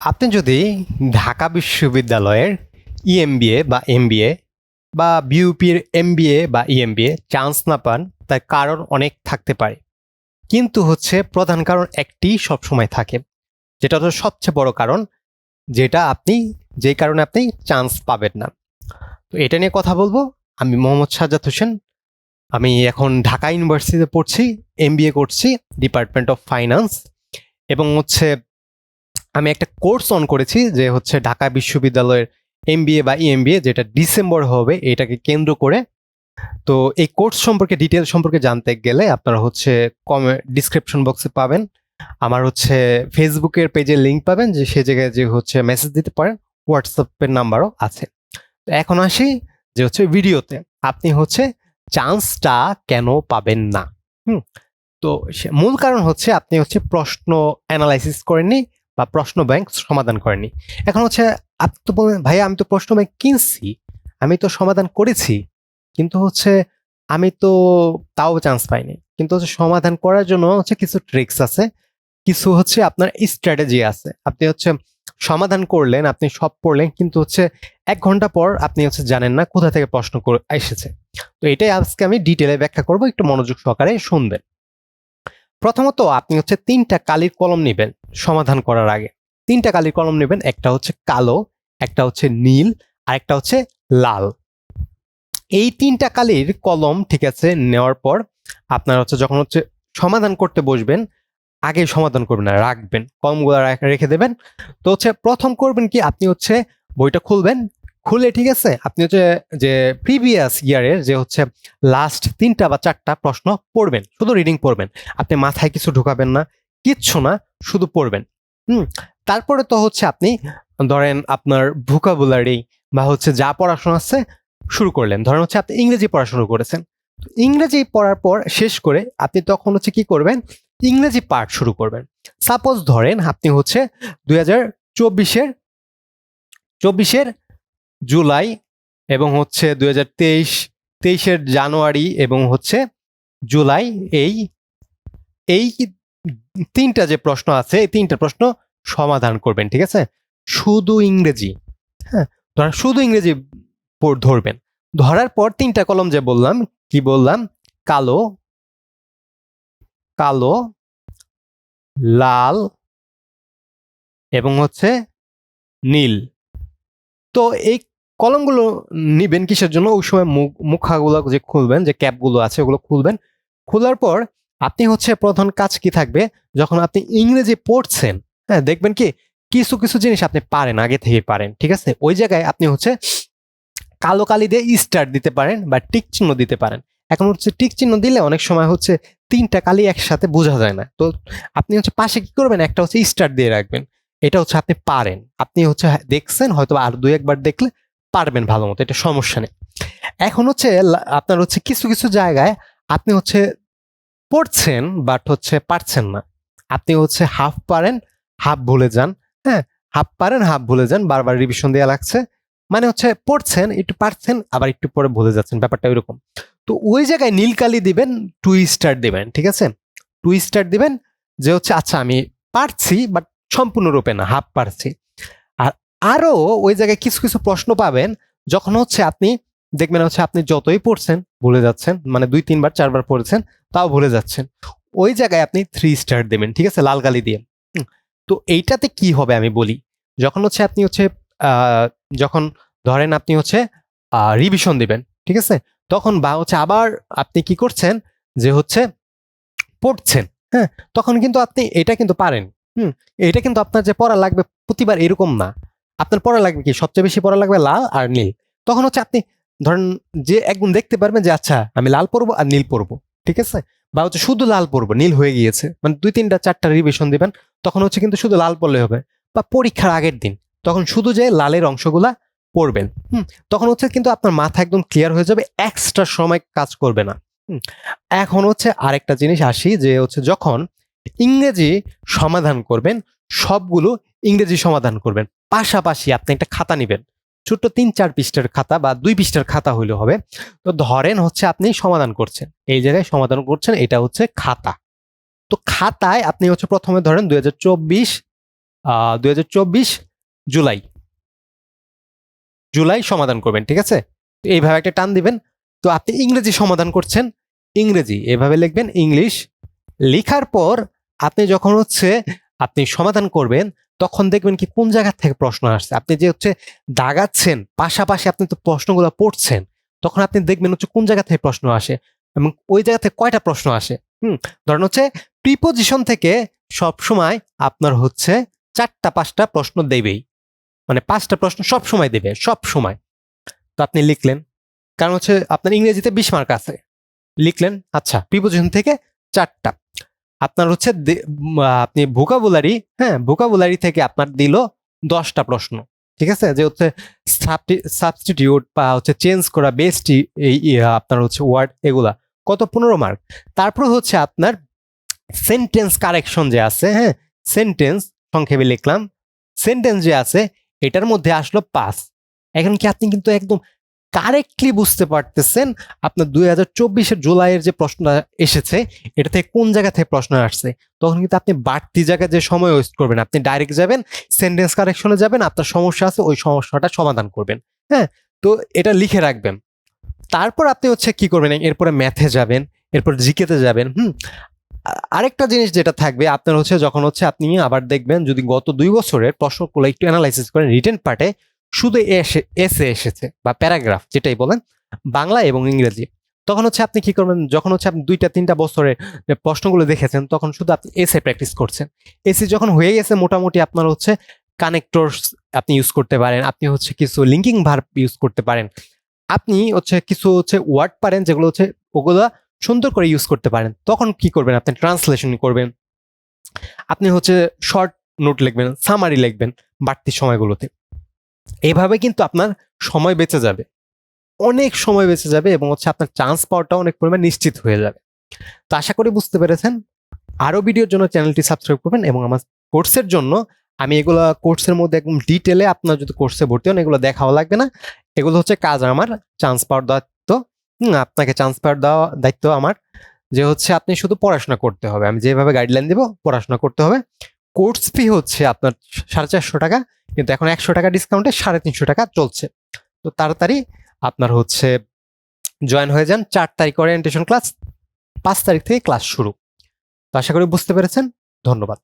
আপনি যদি ঢাকা বিশ্ববিদ্যালয়ের ইএমবিএ বা এমবিএ বা বিউপির এমবিএ বা ইএমবিএ চান্স না পান, তার কারণ অনেক থাকতে পারে। কিন্তু হচ্ছে প্রধান কারণ একটি সবসময় থাকে, যেটা হচ্ছে সবচেয়ে বড় কারণ, যেটা আপনি যেই কারণে আপনি চান্স পাবেন না। তো এটা নিয়ে কথা বলব। আমি মোহাম্মদ সাজ্জাদ হোসেন। আমি এখন ঢাকা ইউনিভার্সিটিতে পড়ছি এমবিএ করছি ডিপার্টমেন্ট অফ ফাইন্যান্স এবং হচ্ছে আমি একটা কোর্স অন করেছি যে হচ্ছে ঢাকা বিশ্ববিদ্যালয়ের এমবিএ বা ইএমবিএ, যেটা ডিসেম্বর হবে, এটাকে কেন্দ্র করে। তো এই কোর্স সম্পর্কে, ডিটেল সম্পর্কে জানতে গেলে আপনারা হচ্ছে কমে, ডিসক্রিপশন বক্সে পাবেন। আমার হচ্ছে ফেসবুকের পেজে লিঙ্ক পাবেন, যে সে জায়গায় যে হচ্ছে মেসেজ দিতে পারেন, হোয়াটসঅ্যাপের নাম্বারও আছে। তো এখন আসি যে হচ্ছে ভিডিওতে, আপনি হচ্ছে চান্সটা কেন পাবেন না? হুম, তো মূল কারণ হচ্ছে আপনি হচ্ছে প্রশ্ন অ্যানালাইসিস করেননি বা প্রশ্ন ব্যাংক সমাধান করেননি এখন হচ্ছে, আপনি তো বলবেন, ভাইয়া, আমি তো প্রশ্ন ব্যাংক কিনছি, আমি তো সমাধান করেছি, কিন্তু হচ্ছে আমি তো তাও চান্স পাইনি। কিন্তু হচ্ছে সমাধান করার জন্য হচ্ছে কিছু ট্রিক্স আছে, কিছু হচ্ছে আপনার স্ট্র্যাটেজি আছে। আপনি হচ্ছে সমাধান করলেন, আপনি সব পড়লেন কিন্তু হচ্ছে এক ঘণ্টা পর আপনি হচ্ছে জানেন না কোথা থেকে প্রশ্ন এসেছে। তো এটাই আজকে আমি ডিটেলে ব্যাখ্যা করব, একটু মনোযোগ সহকারে শুনবেন। প্রথমত আপনি হচ্ছে তিনটা কালির কলম নেবেন সমাধান করার আগে। তিনটা কালির কলম নেবেন, একটা হচ্ছে কালো, একটা হচ্ছে নীল, আর একটা হচ্ছে লাল। এই তিনটা কালির কলম ঠিক আছে নেওয়ার পর আপনার হচ্ছে যখন হচ্ছে সমাধান করতে বসবেন, আগে সমাধান করবেন না রাখবেন, কলমগুলো রাখ- দেবেন। তো হচ্ছে প্রথম করবেন কি, আপনি হচ্ছে বইটা খুলবেন খুলে ঠিক আছে? আপনি হচ্ছে যে প্রিভিয়াস ইয়ারের যে হচ্ছে লাস্ট তিনটা বা চারটা প্রশ্ন পড়বেন, শুধু রিডিং পড়বেন। আপনি মাথায় কিছু ঢুকাবেন না, কিচ্ছু না, শুধু পড়বেন। হুম? তারপরে তো হচ্ছে আপনি ধরেন আপনার ভোকাবুলারি বা হচ্ছে যা পড়াশোনা আছে শুরু করলেন। ধরেন হচ্ছে আপনি ইংরেজি পড়া শুরু করেছেন। ইংরেজি পড়ার পর শেষ করে আপনি তখন হচ্ছে কি করবেন? ইংরেজি পার্ট শুরু করবেন। সাপোজ ধরেন আপনি হচ্ছে দুই হাজার চব্বিশের চব্বিশের জুলাই এবং হচ্ছে দু হাজার তেইশ, তেইশের জানুয়ারি এবং হচ্ছে জুলাই এই এই তিনটা যে প্রশ্ন আছে, এই তিনটা প্রশ্ন সমাধান করবেন, ঠিক আছে? শুধু ইংরেজি হ্যাঁ? শুধু ইংরেজি ধরবেন। ধরার পর তিনটা কলম যে বললাম, কি বললাম? কালো কালো, লাল এবং হচ্ছে নীল। তো এই কলমগুলো নিবেন কিসের জন্য? ওই সময় মুখ মুখাগুলো যে খুলবেন, যে ক্যাপগুলো আছে, ওগুলো খুলবেন। খোলার পর আপনি হচ্ছে প্রধান কাজ কি থাকবে? যখন আপনি ইংরেজি পড়ছেন হ্যাঁ দেখবেন কি কিছু কিছু জিনিস আপনি পারেন, আগে থেকে পারেন, ঠিক আছে? ওই জায়গায় আপনি হচ্ছে কালো কালি দিয়ে স্টার দিতে পারেন বা টিক চিহ্ন দিতে পারেন। এখন হচ্ছে টিক চিহ্ন দিলে অনেক সময় হচ্ছে তিনটা কালি একসাথে বোঝা যায় না। তো আপনি হচ্ছে পাশে কি করবেন? একটা হচ্ছে স্টার দিয়ে রাখবেন। এটা হচ্ছে আপনি পারেন। আপনি হচ্ছে দেখছেন হয়তো আর দুই, একবার দেখলে পারবেন ভালো মতো এটা সমস্যা নেই। এখন হচ্ছে আপনার হচ্ছে কিছু কিছু জায়গায় আপনি হচ্ছে পড়ছেন বাট হচ্ছে পারছেন না। আপনি হচ্ছে হাফ পারেন হাফ ভুলে যান। হ্যাঁ হাফ পারেন হাফ ভুলে যান, বারবার রিভিশন দেওয়া লাগছে। মানে হচ্ছে পড়ছেন, একটু পারছেন, আবার একটু পরে ভুলে যাচ্ছেন, ব্যাপারটা ওইরকম। তো ওই জায়গায় নীলকালি দিবেন টু স্টার দিবেন, ঠিক আছে? টু স্টার দিবেন যে হচ্ছে আচ্ছা আমি পারছি বাট সম্পূর্ণরূপে না হাফ পারছি। আর আরও ওই জায়গায় কিছু কিছু প্রশ্ন পাবেন, যখন হচ্ছে আপনি দেখবেন হচ্ছে আপনি যতই পড়ছেন, ভুলে যাচ্ছেন মানে দুই, তিনবার, চারবার পড়েছেন, তাও ভুলে যাচ্ছেন। ওই জায়গায় আপনি থ্রি স্টার দেবেন, ঠিক আছে? লাল গালি দিয়ে। তো এইটাতে কি হবে আমি বলি? যখন হচ্ছে আপনি হচ্ছে যখন ধরেন আপনি হচ্ছে রিভিশন দিবেন, ঠিক আছে? তখন বা হচ্ছে আবার আপনি কি করছেন, যে হচ্ছে পড়ছেন হ্যাঁ? তখন কিন্তু আপনি এটা কিন্তু পারেন। হুম এটা কিন্তু আপনার যে পড়া লাগবে প্রতিবার এরকম না। আপনার পড়া লাগবে কি? সবচেয়ে বেশি পড়া লাগবে লাল আর নীল। তখন হচ্ছে আপনি ধরেন যে একদম দেখতে পারবেন যে আচ্ছা আমি লাল পরবো আর নীল পরবো ঠিক আছে? বা হচ্ছে শুধু লাল পরবো নীল হয়ে গিয়েছে। মানে দুই, তিনটা, চারটা রিভিশন দিবেন, তখন হচ্ছে কিন্তু শুধু লাল পড়লে হবে। বা পরীক্ষার আগের দিন, তখন শুধু যে লালের অংশগুলা পড়বেন, হুম, তখন হচ্ছে কিন্তু আপনার মাথা একদম ক্লিয়ার হয়ে যাবে এক্সট্রা সময় কাজ করবে না। এখন হচ্ছে আরেকটা জিনিস আসি, যে হচ্ছে যখন ইংরেজি সমাধান করবেন, সবগুলো ইংরেজি সমাধান করবেন। পাশাপাশি আপনি একটা খাতা নেবেন। ছোট্ট তিন চার পৃষ্ঠার খাতা বা দুই পৃষ্ঠার খাতা হইলে হবে। তো ধরেন হচ্ছে আপনি সমাধান করছেন। এই জায়গায় সমাধান করছেন, এটা হচ্ছে খাতা। তো খাতায় আপনি হচ্ছে প্রথমে ধরেন দুই দুই জুলাই। জুলাই সমাধান করবেন, ঠিক আছে? এইভাবে একটা টান দিবেন। তো আপনি ইংরেজি সমাধান করছেন, ইংরেজি। এভাবে লিখবেন, ইংলিশ। লেখার পর আপনি যখন হচ্ছে আপনি সমাধান করবেন, তখন দেখবেন কি কোন জায়গা থেকে প্রশ্ন আসছে? আপনি যে হচ্ছে দাগাচ্ছেন, পাশাপাশি আপনি তো প্রশ্নগুলো পড়ছেন, তখন আপনি দেখবেন হচ্ছে কোন জায়গা থেকে প্রশ্ন আসে? এবং ওই জায়গা থেকে কয়টা প্রশ্ন আসে? হুম, ধরেন হচ্ছে প্রিপোজিশন থেকে সব সময় আপনার হচ্ছে চারটা, পাঁচটা প্রশ্ন দেবেই। মানে পাঁচটা প্রশ্ন সব সময় দেবে সব সময় তো আপনি লিখলেন, কারণ হচ্ছে আপনার ইংরেজিতে বিশ মার্ক আছে। লিখলেন আচ্ছা প্রিপোজিশন থেকে চারটা। আপনার হচ্ছে আপনি ভোকাবুলারি হ্যাঁ ভোকাবুলারি থেকে আপনার দিল দশটা প্রশ্ন, ঠিক আছে? যে হচ্ছে সাবস্টিটিউট বা হচ্ছে চেঞ্জ করা বেস্ট এই আপনার হচ্ছে ওয়ার্ড এগুলা। কত? পনেরো মার্ক তারপর হচ্ছে আপনার সেন্টেন্স কারেকশন যে আছে হ্যাঁ সেন্টেন্স সংক্ষেপে লিখলাম সেন্টেন্স যে আছে, এটার মধ্যে আসলো পাস এখন কি আপনি কিন্তু একদম কারেক্টলি বুঝতে পারতেছেন আপনার দুই হাজার চব্বিশের জুলাইয়ের যে প্রশ্নটা এসেছে, এটা থেকে কোন জায়গা থেকে প্রশ্ন আসছে? তখন কিন্তু আপনি বাড়তি জায়গায় যে সময় ওয়েস্ট করবেন, আপনি ডাইরেক্ট যাবেন সেন্টেন্স কারেকশনে যাবেন, আপনার সমস্যা আছে, ওই সমস্যাটা সমাধান করবেন। হ্যাঁ? তো এটা লিখে রাখবেন। তারপর আপনি হচ্ছে কি করবেন, এরপরে ম্যাথে যাবেন, এরপর জিকেতে যাবেন, হুম? আরেকটা জিনিস যেটা থাকবে, আপনার হচ্ছে যখন হচ্ছে আপনি আবার দেখবেন যদি গত দুই বছরের প্রশ্নগুলো একটু অ্যানালাইসিস করেন রিটেন পার্টে শুধু এসে এসে এসেছে বা প্যারাগ্রাফ যেটাই বলেন, বাংলা এবং ইংরেজি। তখন হচ্ছে আপনি কি করবেন, যখন হচ্ছে আপনি দুইটা, তিনটা বছরের প্রশ্নগুলো দেখেছেন, তখন শুধু আপনি এসে প্র্যাকটিস করছেন। এসে যখন হয়ে গেছে, মোটামুটি আপনার হচ্ছে কানেক্টরস আপনি ইউজ করতে পারেন, আপনি হচ্ছে কিছু লিঙ্কিং ভার্ব ইউজ করতে পারেন। আপনি হচ্ছে কিছু হচ্ছে ওয়ার্ড পারেন, যেগুলো হচ্ছে ওগুলো সুন্দর করে ইউজ করতে পারেন। তখন কি করবেন আপনি? ট্রান্সলেশন করবেন। আপনি হচ্ছে শর্ট নোট লিখবেন সামারি লিখবেন বাড়তি সময়গুলোতে। এভাবে কিন্তু আপনার সময় বেঁচে যাবে। অনেক সময় বেঁচে যাবে এবং হচ্ছে আপনার চান্স পাওয়াটা অনেক পরিমাণ নিশ্চিত হয়ে যাবে। তো আশা করি বুঝতে পেরেছেন। আরও ভিডিওর জন্য চ্যানেলটি সাবস্ক্রাইব করবেন এবং আমার কোর্সের জন্য আমি এগুলো কোর্সের মধ্যে একদম ডিটেলে আপনার যদি কোর্সে ভর্তি হন, এগুলো দেখাও লাগবে না। এগুলো হচ্ছে কাজ আমার চান্স পাওয়ার দায়িত্ব। আপনাকে চান্স পাওয়ার দেওয়া, দায়িত্ব আমার যে হচ্ছে আপনি শুধু পড়াশোনা করতে হবে। আমি যেভাবে গাইডলাইন দেবো, পড়াশোনা করতে হবে। কোর্স ফি হচ্ছে আপনার সাড়ে চারশো টাকা। কিন্তু এখন একশো টাকা ডিসকাউন্টে সাড়ে তিনশো টাকা চলছে। তো তাড়াতাড়ি আপনার হচ্ছে জয়েন হয়ে যান, চার তারিখ ওরিয়েন্টেশন ক্লাস পাঁচ তারিখ থেকে ক্লাস শুরু। তো আশা করি বুঝতে পেরেছেন। ধন্যবাদ।